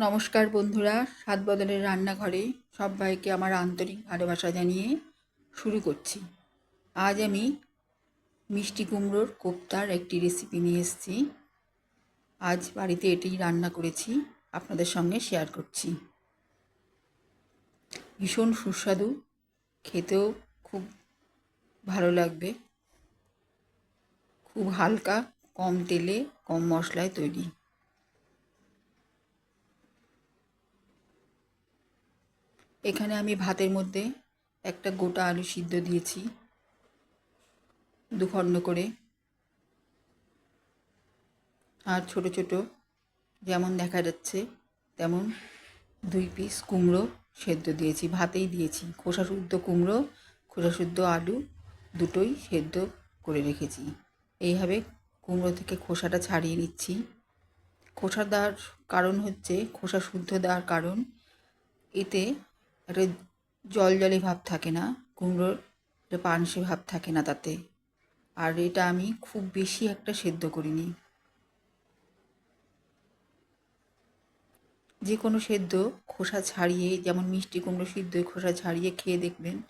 নমস্কার বন্ধুরা সাত বদলের রান্নাঘরে সবাইকে আমার আন্তরিক ভালোবাসা জানিয়ে শুরু করছি। আজ আমি মিষ্টি কুমড়োর কোপ্তার একটি রেসিপি নিয়ে এসেছি। আজ বাড়িতে এটি রান্না করেছি, আপনাদের সঙ্গে শেয়ার করছি। ভীষণ সুস্বাদু, খেতেও খুব ভালো লাগবে। খুব হালকা, কম তেলে, কম মশলায় তৈরি। এখানে আমি ভাতের মধ্যে একটা গোটা আলু সিদ্ধ দিয়েছি দুখণ্ড করে। আর ছোট ছোট যেমন দেখা যাচ্ছে, তেমন দুই পিস কুমড়ো সেদ্ধ দিয়েছি, ভাতেই দিয়েছি। খোসা শুদ্ধ কুমড়ো, খোসা শুদ্ধ আলু দুটোই সেদ্ধ করে রেখেছি। এইভাবে কুমড়ো থেকে খোসাটা ছাড়িয়ে নিচ্ছি। খোসা দেওয়ার কারণ হচ্ছে, খোসা শুদ্ধ দেওয়ার কারণ, এতে একটা জল জলে ভাব থাকে না, কুমড়োর একটা পানসে ভাব থাকে না তাতে। আর এটা আমি খুব বেশি একটা সেদ্ধ করিনি। যে কোনো সেদ্ধ খোসা ছাড়িয়ে, যেমন মিষ্টি কুমড়ো সিদ্ধ খোসা ছাড়িয়ে খেয়ে দেখবেন,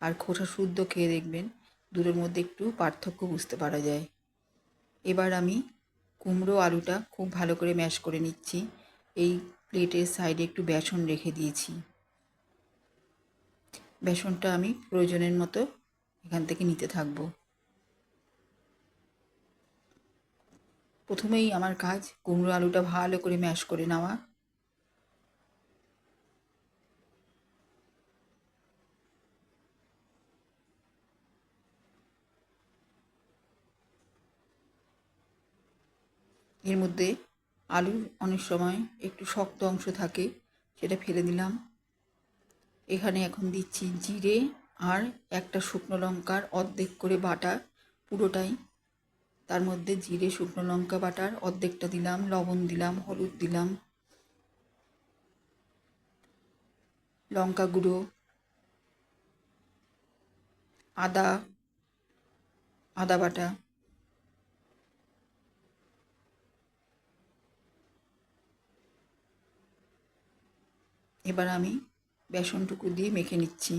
আর খোসা শুদ্ধ খেয়ে দেখবেন, দুটোর মধ্যে একটু পার্থক্য বুঝতে পারা যায়। এবার আমি কুমড়ো আলুটা খুব ভালো করে ম্যাশ করে নিচ্ছি। এই প্লেটের সাইডে একটু বেসন রেখে দিয়েছি। বেসনটা আমি প্রয়োজনের মতো এখান থেকে নিতে থাকব। প্রথমেই আমার কাজ কুমড়ো আলুটা ভালো করে ম্যাশ করে নেওয়া। এর মধ্যে আলুর অনেক সময় একটু শক্ত অংশ থাকে, সেটা ফেলে দিলাম। এখানে এখন দিচ্ছি জিরে আর একটা শুকনো লঙ্কার অর্ধেক করে বাটা পুরোটাই। তার মধ্যে জিরে, শুকনো লঙ্কা বাটার অর্ধেকটা দিলাম, লবণ দিলাম, হলুদ দিলাম, লঙ্কা গুঁড়ো, আদা আদা বাটা। এবার আমি বেসনটুকু দিয়ে মেখে নিচ্ছি।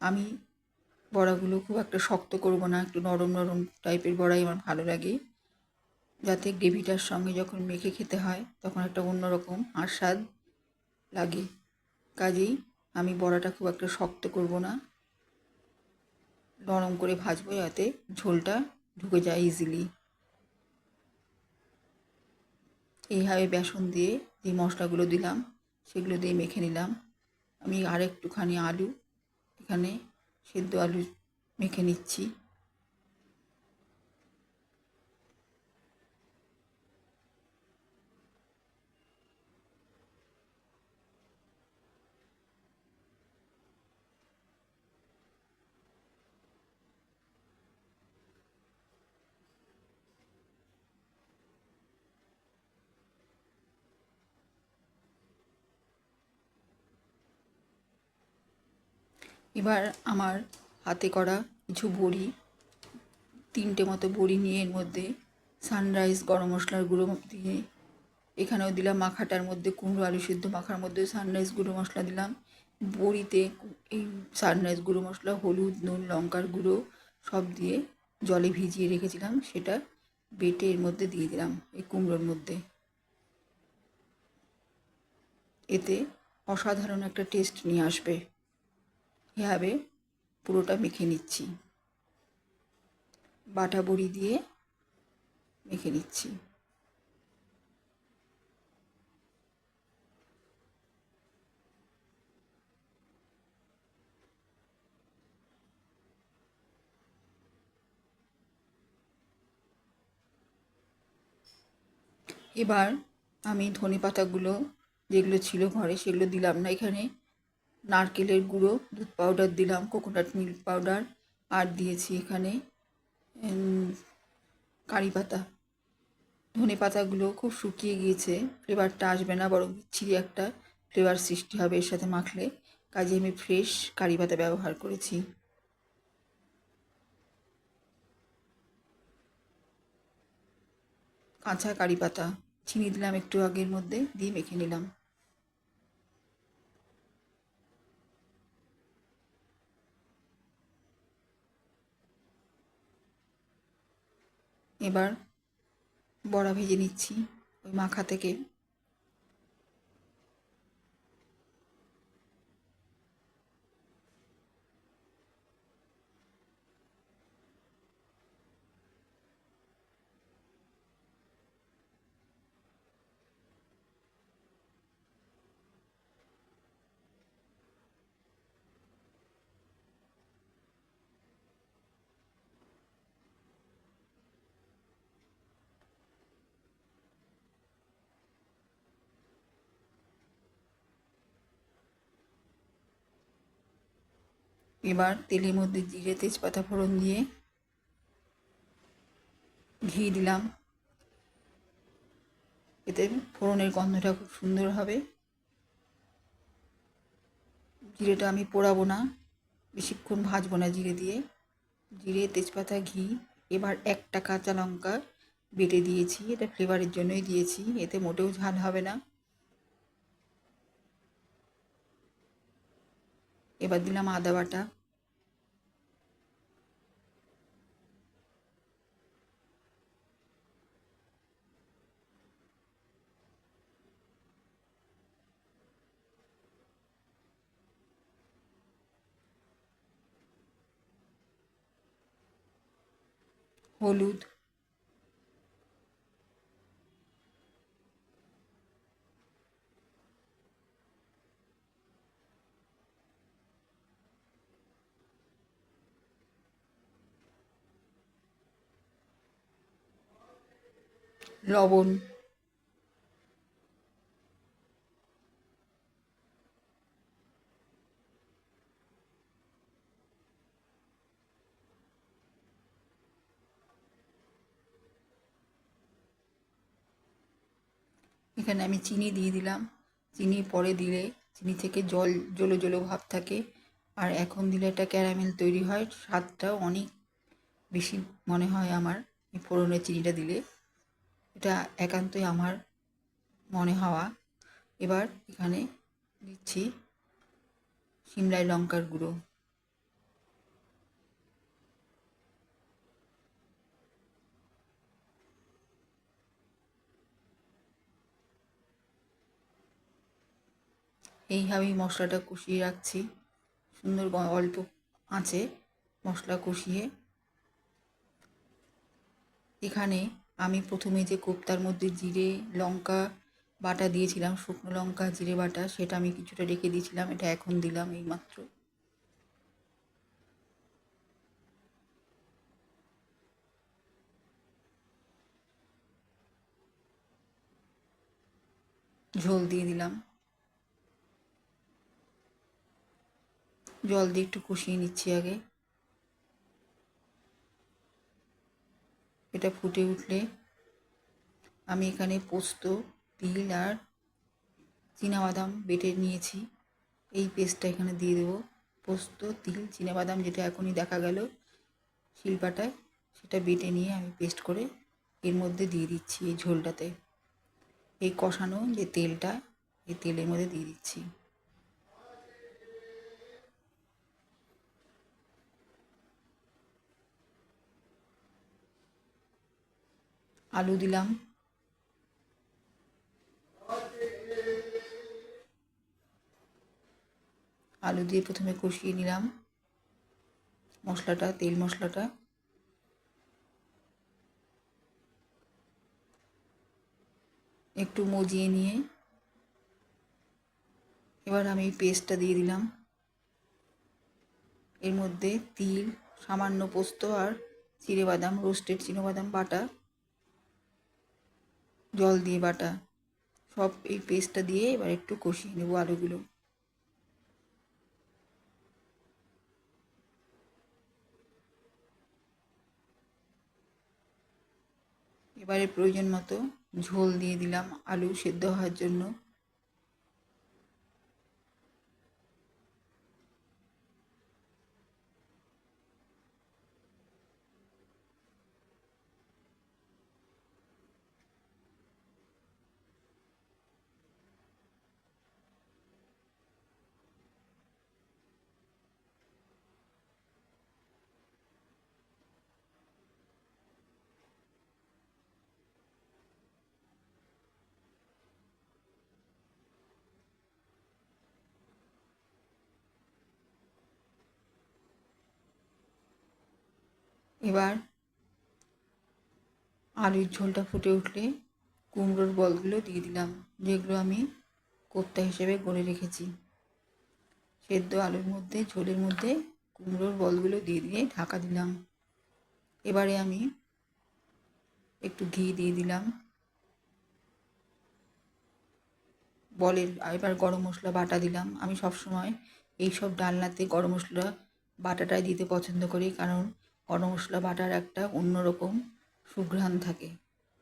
আমি বড়াগুলো খুব একটা শক্ত করব না, একটু নরম নরম টাইপের বড়াই আমার ভালো লাগে। যাতে গ্রেভিটার সঙ্গে যখন মেখে খেতে হয়, তখন একটা অন্যরকম আস্বাদ লাগে। কাজেই আমি বড়াটা খুব একটা শক্ত করব না। নরম করে ভাজবো যাতে ঝোলটা ঢুকে যায় ইজিলি এইভাবে বেসন দিয়ে যে মশলাগুলো দিলাম, সেগুলো দিয়ে মেখে নিলাম। আমি আর একটুখানি আলু এখানে সেদ্ধ আলু মেখে নিচ্ছি। এবার আমার হাতে করা কিছু বড়ি, তিনটে মতো বড়ি নিয়ে এর মধ্যে সানরাইজ গরম মশলার গুঁড়ো দিয়ে এখানেও দিলাম মাখাটার মধ্যে কুমড়ো, আলু সিদ্ধ মাখার মধ্যে সানরাইজ গুঁড়ো মশলা দিলাম। বড়িতে এই সানরাইজ গুঁড়ো মশলা, হলুদ, নুন, লঙ্কার গুঁড়ো সব দিয়ে জলে ভিজিয়ে রেখেছিলাম, সেটা বেটে এর মধ্যে দিয়ে দিলাম এই কুমড়োর মধ্যে। এতে অসাধারণ একটা টেস্ট নিয়ে আসবে। এভাবে পুরোটা মেখে নিচ্ছি। বাটা বড়ি দিয়ে মেখে নিচ্ছি। এবার আমি ধনে পাতাগুলো যেগুলো ছিল ঘরে সেগুলো দিলাম না এখানে। নারকেলের গুঁড়ো, দুধ পাউডার দিলাম কোকোনাট মিল্ক পাউডার আর দিয়েছি এখানে কারি পাতা। ধনে পাতাগুলো খুব শুকিয়ে গিয়েছে ফ্লেভারটা আসবে না, বরং বিচ্ছিরি একটা ফ্লেভার সৃষ্টি হবে এর সাথে মাখলে। কাজে আমি ফ্রেশ কারি পাতা ব্যবহার করেছি। কাঁচা কারি পাতা চিনি দিলাম একটু আগের মধ্যে, দিয়ে মেখে নিলাম। এবার বড়া ভেজে নিচ্ছি ওই মাখা থেকে। এবার তেলের মধ্যে জিরে, তেজপাতা ফোড়ন দিয়ে ঘি দিলাম। এতে ফোড়নের গন্ধটা খুব সুন্দর হবে। জিরেটা আমি পোড়াবো না, বেশিক্ষণ ভাজবো না জিরে দিয়ে। জিরে, তেজপাতা, ঘি, এবার একটা কাঁচা লঙ্কা বেটে দিয়েছি। এটা ফ্লেভারের জন্যই দিয়েছি, এতে মোটেও ঝাল হবে না। এবার দিলাম আদা বাটা। হলুদ। লবণ। এখানে আমি চিনি দিয়ে দিলাম। চিনি পরে দিলে চিনি থেকে জল, জলো জলো ভাব থাকে। আর এখন দিলে একটা ক্যারামেল তৈরি হয়। স্বাদটাও অনেক বেশি মনে হয় আমার এই ফোড়নের চিনিটা দিলে। এটা একান্তই আমার মনে হওয়া। এবার এখানে দিচ্ছি সিমলাই লঙ্কার গুঁড়ো। এইভাবেই মশলাটা কষিয়ে রাখছি। সুন্দর অল্প আঁচে মশলা কষিয়ে। এখানে আমি প্রথমে যে কোপ্তার মধ্যে জিরে লঙ্কা বাটা দিয়েছিলাম, শুকনো লঙ্কা, জিরে বাটা, সেটা আমি কিছুটা রেখে দিয়েছিলাম, এটা এখন দিলাম এইমাত্র। ঝোল দিয়ে দিলাম। জল দিয়ে একটু কষিয়ে নিচ্ছি আগে। এটা ফুটে উঠলে আমি এখানে পোস্ত, তিল আর বাদাম বেটে নিয়েছি। এই পেস্টটা এখানে দিয়ে দেবো। পোস্ত, তিল বাদাম যেটা এখনই দেখা গেল শিলপাটায়, সেটা বেটে নিয়ে আমি পেস্ট করে এর মধ্যে দিয়ে দিচ্ছি এই ঝোলটাতে। এই কষানো যে তেলটা, এই তেলের মধ্যে দিয়ে দিচ্ছি। আলু দিলাম। আলু দিয়ে প্রথমে কষিয়ে নিলাম। মশলাটা, তেল মশলাটা। একটু মজিয়ে নিয়ে এবার আমি পেস্টটা দিয়ে দিলাম। এর মধ্যে তিল, সামান্য পোস্ত আর চিড়ে বাদাম রোস্টেড বাদাম বাটা। জল দিয়ে বাটা। সব এই পেস্টটা দিয়ে এবার একটু কষিয়ে নেব আলুগুলো। এবারে প্রয়োজন মতো ঝোল দিয়ে দিলাম আলু সেদ্ধ হওয়ার জন্য। এবার আলুর ঝোলটা ফুটে উঠলে কুমড়োর বলগুলো দিয়ে দিলাম, যেগুলো আমি কোপ্তা হিসেবে গড়ে রেখেছি। সেদ্ধ আলুর মধ্যে, ঝোলের মধ্যে কুমড়োর বলগুলো দিয়ে দিয়ে ঢাকা দিলাম। এবারে আমি একটু ঘি দিয়ে দিলাম। বলের, এবার গরম মশলা বাটা দিলাম। আমি সব সময় এইসব ডালনাতে গরম মশলা বাটাটাই দিতে পছন্দ করি, কারণ গরম মশলা বাটার একটা অন্যরকম সুঘ্রাণ থাকে,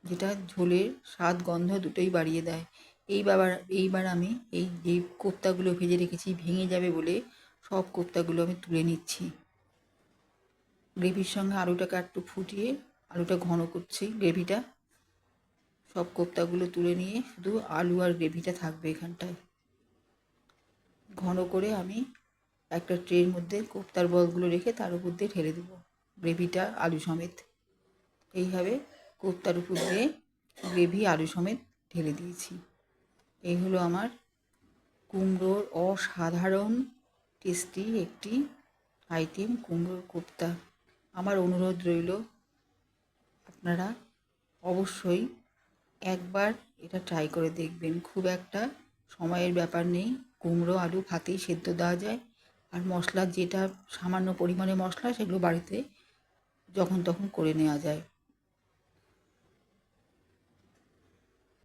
যেটা ঝোলের স্বাদ, গন্ধ দুটোই বাড়িয়ে দেয়। এইবার এইবার আমি এই যে কোপ্তাগুলো ভেজে রেখেছি, ভেঙে যাবে বলে সব কোপ্তাগুলো আমি তুলে নিচ্ছি। গ্রেভির সঙ্গে আলুটাকে একটু ফুটিয়ে, আলুটা ঘন করছি গ্রেভিটা। সব কোপ্তাগুলো তুলে নিয়ে শুধু আলু আর গ্রেভিটা থাকবে এখানটায়। ঘন করে আমি একটা ট্রের মধ্যে কোপ্তার বলগুলো রেখে তার উপর দিয়ে ঢেলে দেবো। গ্রেভিটা আলু সমেত। এইভাবে কোপ্তার উপর দিয়ে গ্রেভি, আলু সমেত ঢেলে দিয়েছি। এই হলো আমার কুমড়োর অসাধারণ টেস্টি একটি আইটেম কুমড়োর কোপ্তা। আমার অনুরোধ রইল, আপনারা অবশ্যই একবার এটা ট্রাই করে দেখবেন। খুব একটা সময়ের ব্যাপার নেই, কুমড়ো, আলু ভাতেই সেদ্ধ দেওয়া যায়। আর মশলা, যেটা সামান্য পরিমাণে মশলা, সেগুলো বাড়িতে যখন তখন করে নেওয়া যায়।